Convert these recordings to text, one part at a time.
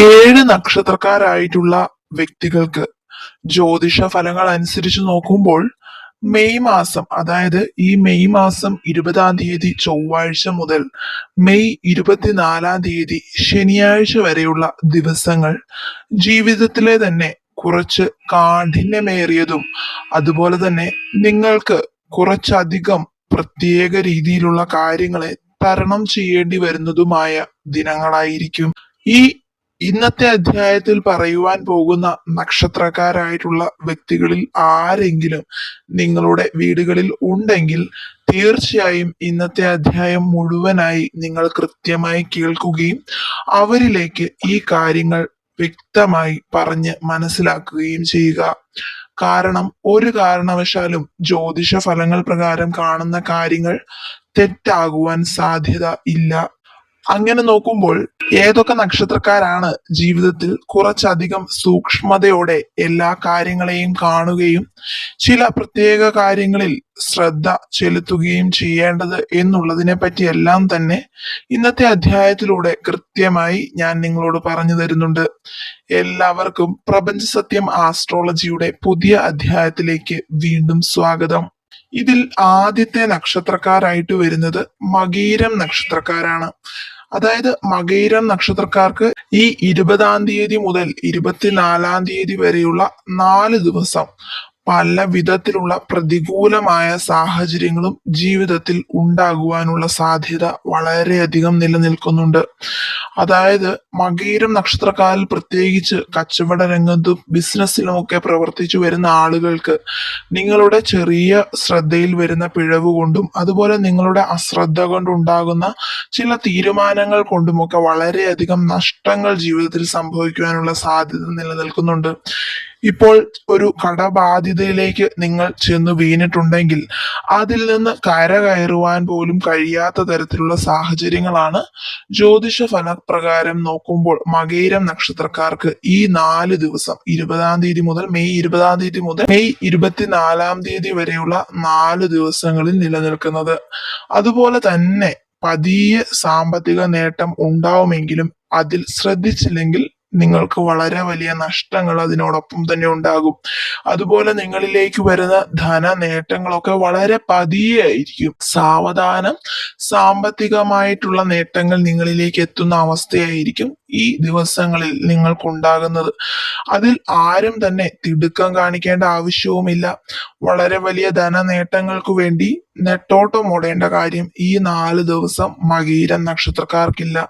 ഏഴ് നക്ഷത്രക്കാരായിട്ടുള്ള വ്യക്തികൾക്ക് ജ്യോതിഷ ഫലങ്ങൾ അനുസരിച്ച് നോക്കുമ്പോൾ മെയ് മാസം അതായത് ഈ മെയ് മാസം ഇരുപതാം തീയതി ചൊവ്വാഴ്ച മുതൽ മെയ് ഇരുപത്തിനാലാം തീയതി ശനിയാഴ്ച വരെയുള്ള ദിവസങ്ങൾ ജീവിതത്തിലെ തന്നെ കുറച്ച് കാഠിന്യമേറിയതും അതുപോലെ തന്നെ നിങ്ങൾക്ക് കുറച്ചധികം പ്രത്യേക രീതിയിലുള്ള കാര്യങ്ങളെ തരണം ചെയ്യേണ്ടി വരുന്നതുമായ ദിനങ്ങളായിരിക്കും ഈ ഇന്നത്തെ അധ്യായത്തിൽ പറയുവാൻ പോകുന്ന നക്ഷത്രക്കാരായിട്ടുള്ള വ്യക്തികളിൽ ആരെങ്കിലും നിങ്ങളുടെ വീടുകളിൽ ഉണ്ടെങ്കിൽ തീർച്ചയായും ഇന്നത്തെ അധ്യായം മുഴുവനായി നിങ്ങൾ കൃത്യമായി കേൾക്കുകയും അവരിലേക്ക് ഈ കാര്യങ്ങൾ വ്യക്തമായി പറഞ്ഞ് മനസ്സിലാക്കുകയും ചെയ്യുക. കാരണം ഒരു കാരണവശാലും ജ്യോതിഷ ഫലങ്ങൾ പ്രകാരം കാണുന്ന കാര്യങ്ങൾ തെറ്റാകുവാൻ സാധ്യത ഇല്ല. അങ്ങനെ നോക്കുമ്പോൾ ഏതൊക്കെ നക്ഷത്രക്കാരാണ് ജീവിതത്തിൽ കുറച്ചധികം സൂക്ഷ്മതയോടെ എല്ലാ കാര്യങ്ങളെയും കാണുകയും ചില പ്രത്യേക കാര്യങ്ങളിൽ ശ്രദ്ധ ചെലുത്തുകയും ചെയ്യേണ്ടത് എന്നുള്ളതിനെ പറ്റിയെല്ലാം തന്നെ ഇന്നത്തെ അധ്യായത്തിലൂടെ കൃത്യമായി ഞാൻ നിങ്ങളോട് പറഞ്ഞു തരുന്നുണ്ട്. എല്ലാവർക്കും പ്രപഞ്ച സത്യം ആസ്ട്രോളജിയുടെ പുതിയ അധ്യായത്തിലേക്ക് വീണ്ടും സ്വാഗതം. ഇതിൽ ആദ്യത്തെ നക്ഷത്രക്കാരായിട്ട് വരുന്നത് മകീരം നക്ഷത്രക്കാരാണ്. അതായത് മകയിരം നക്ഷത്രക്കാർക്ക് ഈ ഇരുപതാം തീയതി മുതൽ ഇരുപത്തിനാലാം തീയതി വരെയുള്ള നാല് ദിവസം പല വിധത്തിലുള്ള പ്രതികൂലമായ സാഹചര്യങ്ങളും ജീവിതത്തിൽ ഉണ്ടാകുവാനുള്ള സാധ്യത വളരെയധികം നിലനിൽക്കുന്നുണ്ട്. അതായത് മകീരം നക്ഷത്രക്കാരിൽ പ്രത്യേകിച്ച് കച്ചവട രംഗത്തും ബിസിനസ്സിലുമൊക്കെ പ്രവർത്തിച്ചു വരുന്ന ആളുകൾക്ക് നിങ്ങളുടെ ചെറിയ ശ്രദ്ധയിൽ വരുന്ന പിഴവ് കൊണ്ടും അതുപോലെ നിങ്ങളുടെ അശ്രദ്ധ കൊണ്ടുണ്ടാകുന്ന ചില തീരുമാനങ്ങൾ കൊണ്ടുമൊക്കെ വളരെയധികം നഷ്ടങ്ങൾ ജീവിതത്തിൽ സംഭവിക്കുവാനുള്ള സാധ്യത നിലനിൽക്കുന്നുണ്ട്. ഇപ്പോൾ ഒരു കടബാധ്യതയിലേക്ക് നിങ്ങൾ ചെന്ന് വീണിട്ടുണ്ടെങ്കിൽ അതിൽ നിന്ന് കരകയറുവാൻ പോലും കഴിയാത്ത തരത്തിലുള്ള സാഹചര്യങ്ങളാണ് ജ്യോതിഷ ഫലപ്രകാരം നോക്കുമ്പോൾ മകേരം നക്ഷത്രക്കാർക്ക് ഈ നാല് ദിവസം ഇരുപതാം തീയതി മുതൽ മെയ് ഇരുപതാം തീയതി മുതൽ മെയ് ഇരുപത്തിനാലാം തീയതി വരെയുള്ള നാല് ദിവസങ്ങളിൽ നിലനിൽക്കുന്നത്. അതുപോലെ തന്നെ പതിയെ സാമ്പത്തിക നേട്ടം ഉണ്ടാവുമെങ്കിലും അതിൽ ശ്രദ്ധിച്ചില്ലെങ്കിൽ നിങ്ങൾക്ക് വളരെ വലിയ നഷ്ടങ്ങൾ അതിനോടൊപ്പം തന്നെ ഉണ്ടാകും. അതുപോലെ നിങ്ങളിലേക്ക് വരുന്ന ധന നേട്ടങ്ങളൊക്കെ വളരെ പതിയെ ആയിരിക്കും. സാവധാനം സാമ്പത്തികമായിട്ടുള്ള നേട്ടങ്ങൾ നിങ്ങളിലേക്ക് എത്തുന്ന അവസ്ഥയായിരിക്കും. ഈ ദിവസങ്ങളിൽ നിങ്ങൾക്കുണ്ടാകുന്നത്. അതിൽ ആരും തന്നെ തിടുക്കം കാണിക്കേണ്ട ആവശ്യവുമില്ല. വളരെ വലിയ ധന നേട്ടങ്ങൾക്ക് വേണ്ടി നെട്ടോട്ടമോടേണ്ട കാര്യം ഈ നാല് ദിവസം മകീരം നക്ഷത്രക്കാർക്കില്ല.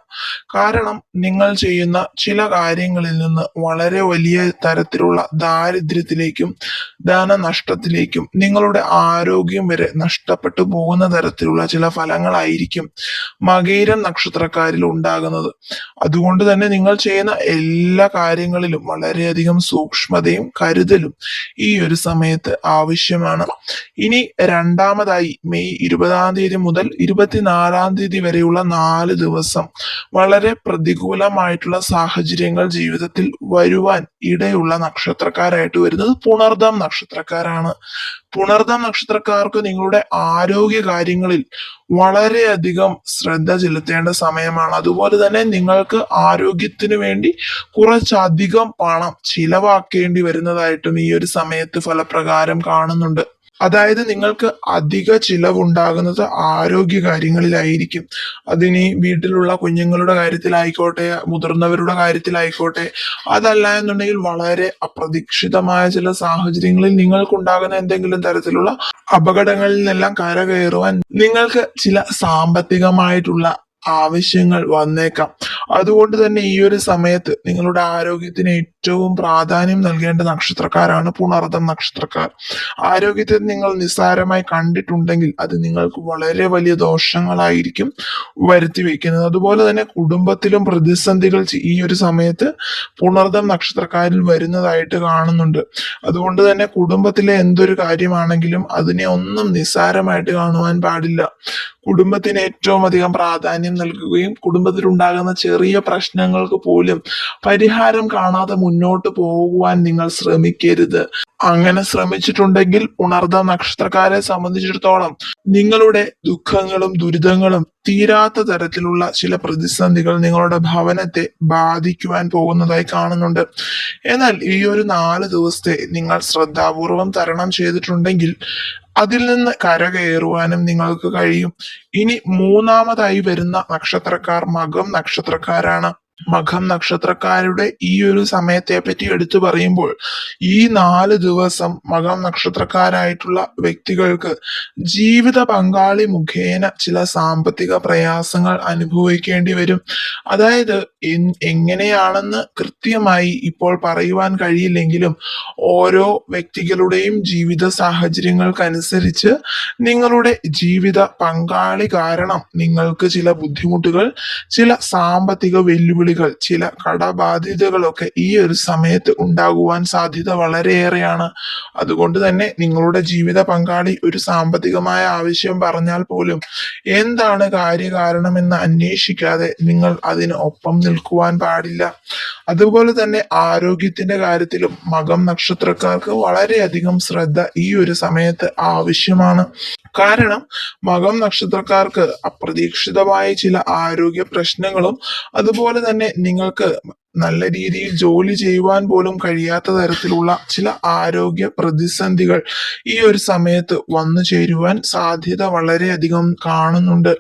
കാരണം നിങ്ങൾ ചെയ്യുന്ന ചില കാര്യങ്ങളിൽ നിന്ന് വളരെ വലിയ തരത്തിലുള്ള ദാരിദ്ര്യത്തിലേക്കും ധനനഷ്ടത്തിലേക്കും നിങ്ങളുടെ ആരോഗ്യം വരെ നഷ്ടപ്പെട്ടു പോകുന്ന തരത്തിലുള്ള ചില ഫലങ്ങളായിരിക്കും മകീരം നക്ഷത്രക്കാരിൽ ഉണ്ടാകുന്നത്. അതുകൊണ്ട് തന്നെ നിങ്ങൾ ചെയ്യുന്ന എല്ലാ കാര്യങ്ങളിലും വളരെയധികം സൂക്ഷ്മതയും കരുതലും ഈ ഒരു സമയത്ത് ആവശ്യമാണ്. ഇനി രണ്ടാമതായി മെയ് ഇരുപതാം തീയതി മുതൽ ഇരുപത്തിനാലാം തീയതി വരെയുള്ള നാല് ദിവസം വളരെ പ്രതികൂലമായിട്ടുള്ള സാഹചര്യങ്ങൾ ജീവിതത്തിൽ വരുവാൻ ഇടയുള്ള നക്ഷത്രക്കാരായിട്ട് വരുന്നത് പുണർദം നക്ഷത്രക്കാരാണ്. പുണർദം നക്ഷത്രക്കാർക്ക് നിങ്ങളുടെ ആരോഗ്യ കാര്യങ്ങളിൽ വളരെയധികം ശ്രദ്ധ ചെലുത്തേണ്ട സമയമാണ്. അതുപോലെ തന്നെ നിങ്ങൾക്ക് ആരോഗ്യത്തിന് വേണ്ടി കുറച്ചധികം പണം ചിലവാക്കേണ്ടി വരുന്നതായിട്ടും ഈ ഒരു സമയത്ത് ഫലപ്രകാരം കാണുന്നുണ്ട്. അതായത് നിങ്ങൾക്ക് അധിക ചിലവുണ്ടാകുന്നത് ആരോഗ്യ കാര്യങ്ങളിലായിരിക്കും. അതിനി വീട്ടിലുള്ള കുഞ്ഞുങ്ങളുടെ കാര്യത്തിലായിക്കോട്ടെ മുതിർന്നവരുടെ കാര്യത്തിലായിക്കോട്ടെ അതല്ല എന്നുണ്ടെങ്കിൽ വളരെ അപ്രതീക്ഷിതമായ ചില സാഹചര്യങ്ങളിൽ നിങ്ങൾക്കുണ്ടാകുന്ന എന്തെങ്കിലും തരത്തിലുള്ള അപകടങ്ങളിൽ നിന്നെല്ലാം കരകയറുവാൻ നിങ്ങൾക്ക് ചില സാമ്പത്തികമായിട്ടുള്ള ആവശ്യങ്ങൾ വന്നേക്കാം. അതുകൊണ്ട് തന്നെ ഈ ഒരു സമയത്ത് നിങ്ങളുടെ ആരോഗ്യത്തിന് ഏറ്റവും പ്രാധാന്യം നൽകേണ്ട നക്ഷത്രക്കാരാണ് പുണർദം നക്ഷത്രക്കാർ. ആരോഗ്യത്തെ നിങ്ങൾ നിസ്സാരമായി കണ്ടിട്ടുണ്ടെങ്കിൽ അത് നിങ്ങൾക്ക് വളരെ വലിയ ദോഷങ്ങളായിരിക്കും വരുത്തി വെക്കുന്നത് അതുപോലെ തന്നെ കുടുംബത്തിലും പ്രതിസന്ധികൾ ഈ ഒരു സമയത്ത് പുണർദം നക്ഷത്രക്കാരിൽ വരുന്നതായിട്ട് കാണുന്നുണ്ട്. അതുകൊണ്ട് തന്നെ കുടുംബത്തിലെ എന്തൊരു കാര്യമാണെങ്കിലും അതിനെ ഒന്നും നിസ്സാരമായിട്ട് കാണുവാൻ പാടില്ല. കുടുംബത്തിന് ഏറ്റവും അധികം പ്രാധാന്യം നൽകുകയും കുടുംബത്തിലുണ്ടാകുന്ന ചെറിയ പ്രശ്നങ്ങൾക്ക് പോലും പരിഹാരം കാണാതെ മുന്നോട്ട് പോകുവാൻ നിങ്ങൾ ശ്രമിക്കരുത്. അങ്ങനെ ശ്രമിച്ചിട്ടുണ്ടെങ്കിൽ ഉണർന്ന നക്ഷത്രക്കാരെ സംബന്ധിച്ചിടത്തോളം നിങ്ങളുടെ ദുഃഖങ്ങളും ദുരിതങ്ങളും തീരാത്ത തരത്തിലുള്ള ചില പ്രതിസന്ധികൾ നിങ്ങളുടെ ഭവനത്തെ ബാധിക്കുവാൻ പോകുന്നതായി കാണുന്നുണ്ട്. എന്നാൽ ഈ ഒരു നാല് ദിവസത്തെ നിങ്ങൾ ശ്രദ്ധാപൂർവം തരണം ചെയ്തിട്ടുണ്ടെങ്കിൽ അതിൽ നിന്ന് കരകയറുവാനും നിങ്ങൾക്ക് കഴിയും. ഇനി മൂന്നാമതായി വരുന്ന നക്ഷത്രക്കാർ മകം നക്ഷത്രക്കാരാണ്. മകം നക്ഷത്രക്കാരുടെ ഈ ഒരു സമയത്തെ പറ്റി എടുത്തു പറയുമ്പോൾ ഈ നാല് ദിവസം മകം നക്ഷത്രക്കാരായിട്ടുള്ള വ്യക്തികൾക്ക് ജീവിത പങ്കാളി മുഖേന ചില സാമ്പത്തിക പ്രയാസങ്ങൾ അനുഭവിക്കേണ്ടി വരും. അതായത് എങ്ങനെയാണെന്ന് കൃത്യമായി ഇപ്പോൾ പറയുവാൻ കഴിയില്ലെങ്കിലും ഓരോ വ്യക്തികളുടെയും ജീവിത സാഹചര്യങ്ങൾക്കനുസരിച്ച് നിങ്ങളുടെ ജീവിത പങ്കാളി കാരണം നിങ്ങൾക്ക് ചില ബുദ്ധിമുട്ടുകൾ ചില സാമ്പത്തിക വെല്ലുവിളികൾ ചില കടബാധ്യതകളൊക്കെ ഈ ഒരു സമയത്ത് ഉണ്ടാകുവാൻ സാധ്യത വളരെയേറെയാണ്. അതുകൊണ്ട് തന്നെ നിങ്ങളുടെ ജീവിത പങ്കാളി ഒരു സാമ്പത്തികമായ ആവശ്യം പറഞ്ഞാൽ പോലും എന്താണ് കാര്യകാരണമെന്ന് അന്വേഷിക്കാതെ നിങ്ങൾ അതിന് ഒപ്പം നിൽക്കുവാൻ പാടില്ല. അതുപോലെ തന്നെ ആരോഗ്യത്തിന്റെ കാര്യത്തിലും മകം നക്ഷത്രക്കാർക്ക് വളരെയധികം ശ്രദ്ധ ഈ ഒരു സമയത്ത് ആവശ്യമാണ്. കാരണം മകം നക്ഷത്രക്കാർക്ക് അപ്രതീക്ഷിതമായ ചില ആരോഗ്യ പ്രശ്നങ്ങളും അതുപോലെ തന്നെ നിങ്ങൾക്ക് നല്ല രീതിയിൽ ജോലി ചെയ്യുവാൻ പോലും കഴിയാത്ത തരത്തിലുള്ള ചില ആരോഗ്യ പ്രതിസന്ധികൾ ഈ ഒരു സമയത്ത് വന്നു ചേരുവാൻ സാധ്യത വളരെയധികം കാണുന്നുണ്ട്.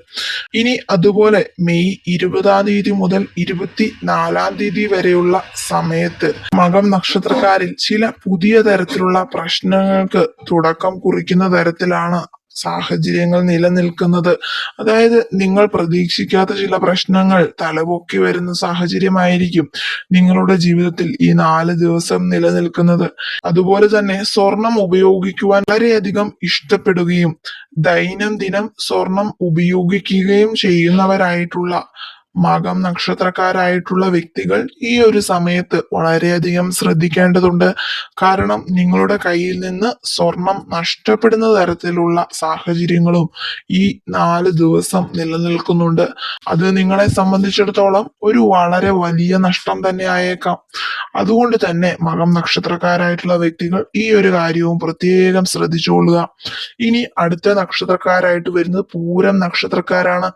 ഇനി അതുപോലെ മെയ് ഇരുപതാം തീയതി മുതൽ ഇരുപത്തി നാലാം തീയതി വരെയുള്ള സമയത്ത് മകം നക്ഷത്രക്കാരിൽ ചില പുതിയ തരത്തിലുള്ള പ്രശ്നങ്ങൾക്ക് തുടക്കം കുറിക്കുന്ന തരത്തിലാണ് സാഹചര്യങ്ങൾ നിലനിൽക്കുന്നത്. അതായത് നിങ്ങൾ പ്രതീക്ഷിക്കാത്ത ചില പ്രശ്നങ്ങൾ തലപൊക്കി വരുന്ന സാഹചര്യമായിരിക്കും നിങ്ങളുടെ ജീവിതത്തിൽ ഈ നാല് ദിവസം നിലനിൽക്കുന്നത്. അതുപോലെ തന്നെ സ്വർണം ഉപയോഗിക്കുവാൻ വളരെയധികം ഇഷ്ടപ്പെടുകയും ദൈനംദിനം സ്വർണം ഉപയോഗിക്കുകയും ചെയ്യുന്നവരായിട്ടുള്ള മകം നക്ഷത്രക്കാരായിട്ടുള്ള വ്യക്തികൾ ഈ ഒരു സമയത്ത് വളരെയധികം ശ്രദ്ധിക്കേണ്ടതുണ്ട്. കാരണം നിങ്ങളുടെ കയ്യിൽ നിന്ന് സ്വർണം നഷ്ടപ്പെടുന്ന തരത്തിലുള്ള സാഹചര്യങ്ങളും ഈ നാല് ദിവസം നിലനിൽക്കുന്നുണ്ട്. അത് നിങ്ങളെ സംബന്ധിച്ചിടത്തോളം ഒരു വളരെ വലിയ നഷ്ടം തന്നെ ആയേക്കാം. അതുകൊണ്ട് തന്നെ മകം നക്ഷത്രക്കാരായിട്ടുള്ള വ്യക്തികൾ ഈ ഒരു കാര്യവും പ്രത്യേകം ശ്രദ്ധിച്ചുകൊള്ളുക. ഇനി അടുത്ത നക്ഷത്രക്കാരായിട്ട് വരുന്നത് പൂരം നക്ഷത്രക്കാരാണ്.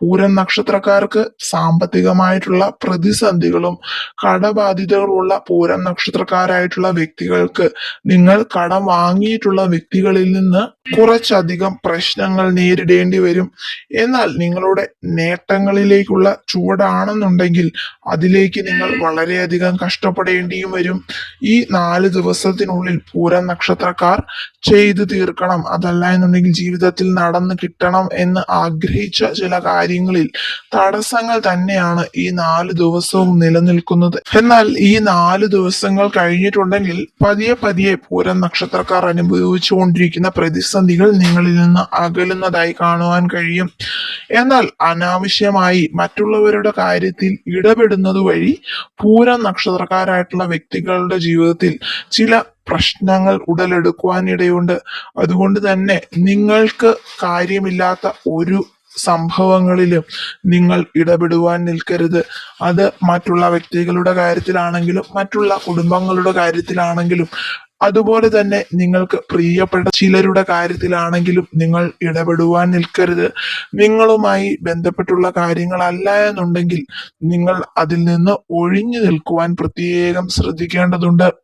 പൂരം നക്ഷത്രക്കാർക്ക് സാമ്പത്തികമായിട്ടുള്ള പ്രതിസന്ധികളും കടബാധിതകളുള്ള പൂരം നക്ഷത്രക്കാരായിട്ടുള്ള വ്യക്തികൾക്ക് നിങ്ങൾ കടം വാങ്ങിയിട്ടുള്ള വ്യക്തികളിൽ നിന്ന് കുറച്ചധികം പ്രശ്നങ്ങൾ നേരിടേണ്ടി വരും. എന്നാൽ നിങ്ങളുടെ നേട്ടങ്ങളിലേക്കുള്ള ചുവടാണെന്നുണ്ടെങ്കിൽ അതിലേക്ക് നിങ്ങൾ വളരെയധികം കഷ്ടപ്പെടേണ്ടിയും വരും. ഈ നാല് ദിവസത്തിനുള്ളിൽ പൂരം നക്ഷത്രക്കാർ ചെയ്തു തീർക്കണം. അതല്ല എന്നുണ്ടെങ്കിൽ ജീവിതത്തിൽ നടന്നു കിട്ടണം എന്ന് ആഗ്രഹിച്ച ചില കാര്യങ്ങളിൽ തടസ്സങ്ങൾ തന്നെയാണ് ഈ നാല് ദിവസവും നിലനിൽക്കുന്നത്. എന്നാൽ ഈ നാല് ദിവസങ്ങൾ കഴിഞ്ഞിട്ടുണ്ടെങ്കിൽ പതിയെ പതിയെ പൂരം നക്ഷത്രക്കാർ അനുഭവിച്ചുകൊണ്ടിരിക്കുന്ന പ്രതിസന്ധികൾ നിങ്ങളിൽ നിന്ന് അകലുന്നതായി കാണുവാൻ കഴിയും. എന്നാൽ അനാവശ്യമായി മറ്റുള്ളവരുടെ കാര്യത്തിൽ ഇടപെടുന്നത് വഴി പൂരം നക്ഷത്രക്കാരായിട്ടുള്ള വ്യക്തികളുടെ ജീവിതത്തിൽ ചില പ്രശ്നങ്ങൾ ഉടലെടുക്കുവാനിടയുണ്ട്. അതുകൊണ്ട് തന്നെ നിങ്ങൾക്ക് കാര്യമില്ലാത്ത ഒരു സംഭവങ്ങളിലും നിങ്ങൾ ഇടപെടുവാൻ നിൽക്കരുത്. അത് മറ്റുള്ള വ്യക്തികളുടെ കാര്യത്തിലാണെങ്കിലും മറ്റുള്ള കുടുംബങ്ങളുടെ കാര്യത്തിലാണെങ്കിലും. അതുപോലെ തന്നെ നിങ്ങൾക്ക് പ്രിയപ്പെട്ട ചിലരുടെ കാര്യത്തിലാണെങ്കിലും നിങ്ങൾ ഇടപെടുവാൻ നിൽക്കരുത്. നിങ്ങളുമായി ബന്ധപ്പെട്ടുള്ള കാര്യങ്ങളല്ല എന്നുണ്ടെങ്കിൽ നിങ്ങൾ അതിൽ നിന്ന് ഒഴിഞ്ഞു നിൽക്കുവാൻ പ്രത്യേകം ശ്രദ്ധിക്കേണ്ടതുണ്ട്.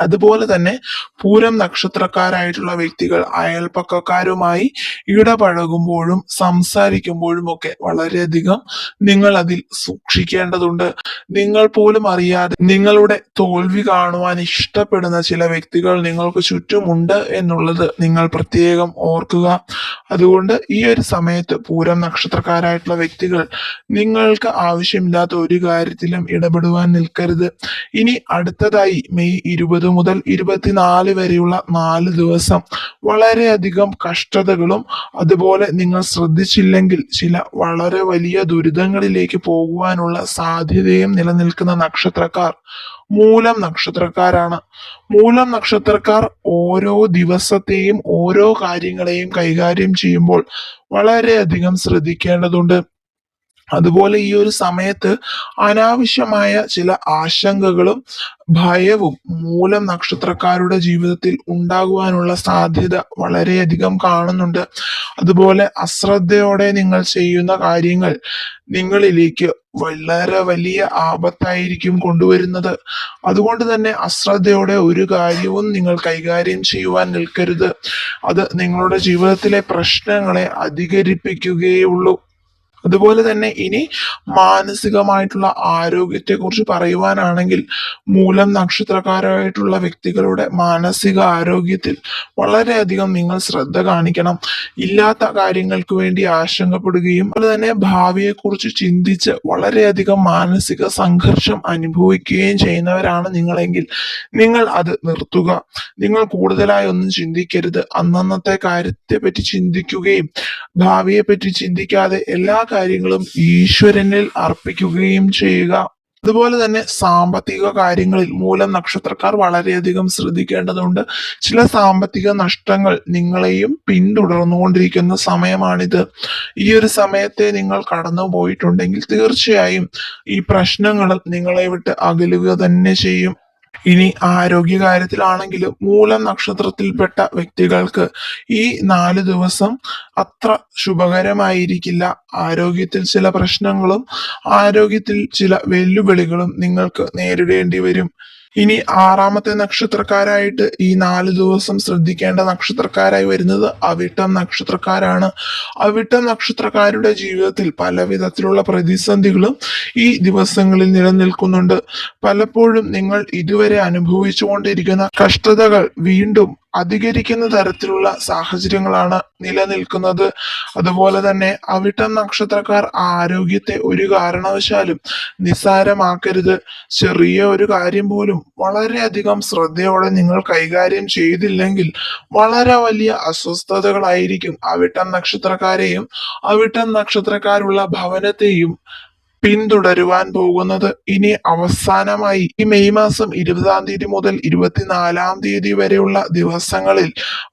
അതുപോലെ തന്നെ പൂരം നക്ഷത്രക്കാരായിട്ടുള്ള വ്യക്തികൾ അയൽപ്പക്കക്കാരുമായി ഇടപഴകുമ്പോഴും സംസാരിക്കുമ്പോഴും ഒക്കെ വളരെയധികം നിങ്ങൾ അതിൽ സൂക്ഷിക്കേണ്ടതുണ്ട്. നിങ്ങൾ പോലും അറിയാതെ നിങ്ങളുടെ തോൽവി കാണുവാൻ ഇഷ്ടപ്പെടുന്ന ചില വ്യക്തികൾ നിങ്ങൾക്ക് ചുറ്റുമുണ്ട് എന്നുള്ളത് നിങ്ങൾ പ്രത്യേകം ഓർക്കുക. അതുകൊണ്ട് ഈ ഒരു സമയത്ത് പൂരം നക്ഷത്രക്കാരായിട്ടുള്ള വ്യക്തികൾ നിങ്ങൾക്ക് ആവശ്യമില്ലാത്ത ഒരു കാര്യത്തിലും ഇടപെടുവാൻ നിൽക്കരുത്. ഇനി അടുത്തതായി മെയ് ഇരുപത് മുതൽ ഇരുപത്തിനാല് വരെയുള്ള നാല് ദിവസം വളരെയധികം കഷ്ടതകളും അതുപോലെ നിങ്ങൾ ശ്രദ്ധിച്ചില്ലെങ്കിൽ ചില വളരെ വലിയ ദുരിതങ്ങളിലേക്ക് പോകുവാനുള്ള സാധ്യതയും നിലനിൽക്കുന്ന നക്ഷത്രക്കാർ മൂലം നക്ഷത്രക്കാരാണ്. മൂലം നക്ഷത്രക്കാർ ഓരോ ദിവസത്തെയും ഓരോ കാര്യങ്ങളെയും കൈകാര്യം ചെയ്യുമ്പോൾ വളരെയധികം ശ്രദ്ധിക്കേണ്ടതുണ്ട്. അതുപോലെ ഈ ഒരു സമയത്ത് അനാവശ്യമായ ചില ആശങ്കകളും ഭയവും മൂലം നക്ഷത്രക്കാരുടെ ജീവിതത്തിൽ ഉണ്ടാകുവാനുള്ള സാധ്യത വളരെയധികം കാണുന്നുണ്ട്. അതുപോലെ അശ്രദ്ധയോടെ നിങ്ങൾ ചെയ്യുന്ന കാര്യങ്ങൾ നിങ്ങളിലേക്ക് വളരെ വലിയ ആപത്തായിരിക്കും കൊണ്ടുവരുന്നത്. അതുകൊണ്ട് തന്നെ അശ്രദ്ധയോടെ ഒരു കാര്യവും നിങ്ങൾ കൈകാര്യം ചെയ്യുവാൻ നിൽക്കരുത്. അത് നിങ്ങളുടെ ജീവിതത്തിലെ പ്രശ്നങ്ങളെ അധികരിപ്പിക്കുകയുള്ളൂ അതുപോലെ തന്നെ ഇനി മാനസികമായിട്ടുള്ള ആരോഗ്യത്തെ കുറിച്ച് പറയുവാനാണെങ്കിൽ മൂലം നക്ഷത്രക്കാരായിട്ടുള്ള വ്യക്തികളുടെ മാനസിക ആരോഗ്യത്തിൽ വളരെയധികം നിങ്ങൾ ശ്രദ്ധ കാണിക്കണം. ഇല്ലാത്ത കാര്യങ്ങൾക്ക് വേണ്ടി ആശങ്കപ്പെടുകയും അതുപോലെ തന്നെ ഭാവിയെക്കുറിച്ച് ചിന്തിച്ച് വളരെയധികം മാനസിക സംഘർഷം അനുഭവിക്കുകയും ചെയ്യുന്നവരാണ് നിങ്ങളെങ്കിൽ നിങ്ങൾ അത് നിർത്തുക. നിങ്ങൾ കൂടുതലായി ഒന്നും ചിന്തിക്കരുത്. അന്നന്നത്തെ കാര്യത്തെ പറ്റി ചിന്തിക്കുകയും ഭാവിയെ പറ്റി ചിന്തിക്കാതെ എല്ലാ കാര്യങ്ങളും ഈശ്വരനിൽ അർപ്പിക്കുകയും ചെയ്യുക. അതുപോലെ തന്നെ സാമ്പത്തിക കാര്യങ്ങളിൽ മൂലം നക്ഷത്രക്കാർ വളരെയധികം ശ്രദ്ധിക്കേണ്ടതുണ്ട്. ചില സാമ്പത്തിക നഷ്ടങ്ങൾ നിങ്ങളെയും പിന്തുടർന്നുകൊണ്ടിരിക്കുന്ന സമയമാണിത്. ഈ ഒരു സമയത്തെ നിങ്ങൾ കടന്നു പോയിട്ടുണ്ടെങ്കിൽ തീർച്ചയായും ഈ പ്രശ്നങ്ങൾ നിങ്ങളെ വിട്ട് അകലുക തന്നെ ചെയ്യും. ഇനി ആരോഗ്യ കാര്യത്തിലാണെങ്കിലും മൂലം നക്ഷത്രത്തിൽപ്പെട്ട വ്യക്തികൾക്ക് ഈ നാല് ദിവസം അത്ര ശുഭകരമായിരിക്കില്ല. ആരോഗ്യത്തിൽ ചില പ്രശ്നങ്ങളും ആരോഗ്യത്തിൽ ചില വെല്ലുവിളികളും നിങ്ങൾക്ക് നേരിടേണ്ടി വരും. ഇനി ആറാമത്തെ നക്ഷത്രക്കാരായിട്ട് ഈ നാല് ദിവസം ശ്രദ്ധിക്കേണ്ട നക്ഷത്രക്കാരായി വരുന്നത് അവിട്ടം നക്ഷത്രക്കാരാണ്. അവിട്ടം നക്ഷത്രക്കാരുടെ ജീവിതത്തിൽ പല വിധത്തിലുള്ള പ്രതിസന്ധികളും ഈ ദിവസങ്ങളിൽ നിലനിൽക്കുന്നുണ്ട്. പലപ്പോഴും നിങ്ങൾ ഇതുവരെ അനുഭവിച്ചുകൊണ്ടിരിക്കുന്ന കഷ്ടതകൾ വീണ്ടും അധികരിക്കുന്ന തരത്തിലുള്ള സാഹചര്യങ്ങളാണ് നിലനിൽക്കുന്നത്. അതുപോലെ തന്നെ അവിട്ടം നക്ഷത്രക്കാർ ആരോഗ്യത്തെ ഒരു കാരണവശാലും നിസ്സാരമാക്കരുത്. ചെറിയ ഒരു കാര്യം പോലും വളരെയധികം ശ്രദ്ധയോടെ നിങ്ങൾ കൈകാര്യം ചെയ്തില്ലെങ്കിൽ വളരെ വലിയ അസ്വസ്ഥതകളായിരിക്കും അവിട്ടം നക്ഷത്രക്കാരെയും അവിട്ടം നക്ഷത്രക്കാരുള്ള ഭവനത്തെയും പിന്തുടരുവാൻ പോകുന്നത് ഇനി അവസാനമായി. ഈ മെയ് മാസം ഇരുപതാം തീയതി മുതൽ ഇരുപത്തിനാലാം തീയതി വരെയുള്ള ദിവസങ്ങളിൽ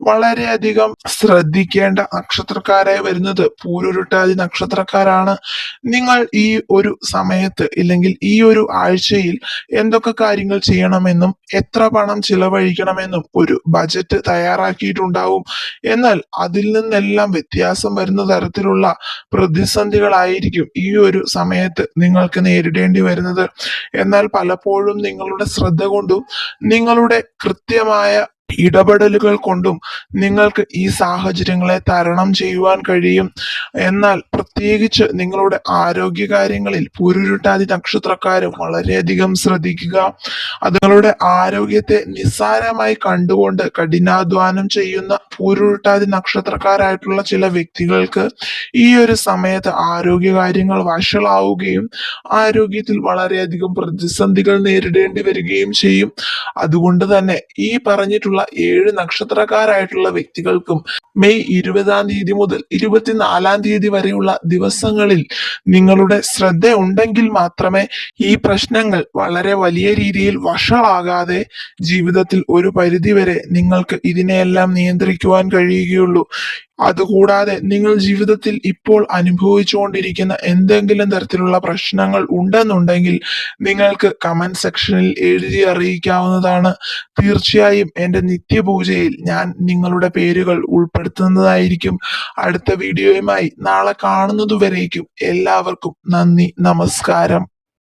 വളരെയധികം ശ്രദ്ധിക്കേണ്ട നക്ഷത്രക്കാരായി വരുന്നത് പൂരുരുട്ടാതി നക്ഷത്രക്കാരാണ്. നിങ്ങൾ ഈ ഒരു സമയത്ത് ഇല്ലെങ്കിൽ ഈ ഒരു ആഴ്ചയിൽ എന്തൊക്കെ കാര്യങ്ങൾ ചെയ്യണമെന്നും എത്ര പണം ചിലവഴിക്കണമെന്നും ഒരു ബജറ്റ് തയ്യാറാക്കിയിട്ടുണ്ടാവും. എന്നാൽ അതിൽ നിന്നെല്ലാം വ്യത്യാസം വരുന്ന തരത്തിലുള്ള പ്രതിസന്ധികളായിരിക്കും ഈ ഒരു സമയത്ത് നിങ്ങൾക്ക് നേരിടേണ്ടി വരുന്നത്. എന്നാൽ പലപ്പോഴും നിങ്ങളുടെ ശ്രദ്ധ കൊണ്ടും നിങ്ങളുടെ കൃത്യമായ ഇടപെടലുകൾ കൊണ്ടും നിങ്ങൾക്ക് ഈ സാഹചര്യങ്ങളെ തരണം ചെയ്യുവാൻ കഴിയും. എന്നാൽ പ്രത്യേകിച്ച് നിങ്ങളുടെ ആരോഗ്യകാര്യങ്ങളിൽ പൂരുരുട്ടാതി നക്ഷത്രക്കാരും വളരെയധികം ശ്രദ്ധിക്കുക. അത് നിങ്ങളുടെ ആരോഗ്യത്തെ നിസ്സാരമായി കണ്ടുകൊണ്ട് കഠിനാധ്വാനം ചെയ്യുന്ന പൂരുരുട്ടാതി നക്ഷത്രക്കാരായിട്ടുള്ള ചില വ്യക്തികൾക്ക് ഈ ഒരു സമയത്ത് ആരോഗ്യകാര്യങ്ങൾ വഷളാവുകയും ആരോഗ്യത്തിൽ വളരെയധികം പ്രതിസന്ധികൾ നേരിടേണ്ടി വരികയും ചെയ്യും. അതുകൊണ്ട് തന്നെ ഈ പറഞ്ഞിട്ടുള്ള ഏഴ് നക്ഷത്രക്കാരായിട്ടുള്ള വ്യക്തികൾക്കും മെയ് ഇരുപതാം തീയതി മുതൽ ഇരുപത്തിനാലാം തീയതി വരെയുള്ള ദിവസങ്ങളിൽ നിങ്ങളുടെ ശ്രദ്ധ ഉണ്ടെങ്കിൽ മാത്രമേ ഈ പ്രശ്നങ്ങൾ വളരെ വലിയ രീതിയിൽ വഷളാകാതെ ജീവിതത്തിൽ ഒരു പരിധിവരെ നിങ്ങൾക്ക് ഇതിനെയെല്ലാം നിയന്ത്രിക്കുവാൻ കഴിയുകയുള്ളൂ. അതുകൂടാതെ നിങ്ങൾ ജീവിതത്തിൽ ഇപ്പോൾ അനുഭവിച്ചുകൊണ്ടിരിക്കുന്ന എന്തെങ്കിലും തരത്തിലുള്ള പ്രശ്നങ്ങൾ ഉണ്ടെന്നുണ്ടെങ്കിൽ നിങ്ങൾക്ക് കമന്റ് സെക്ഷനിൽ എഴുതി അറിയിക്കാവുന്നതാണ്. തീർച്ചയായും എന്റെ നിത്യപൂജയിൽ ഞാൻ നിങ്ങളുടെ പേരുകൾ ഉൾപ്പെടുത്തുന്നതായിരിക്കും. അടുത്ത വീഡിയോയുമായി നാളെ കാണുന്നതുവരേക്കും എല്ലാവർക്കും നന്ദി നമസ്കാരം.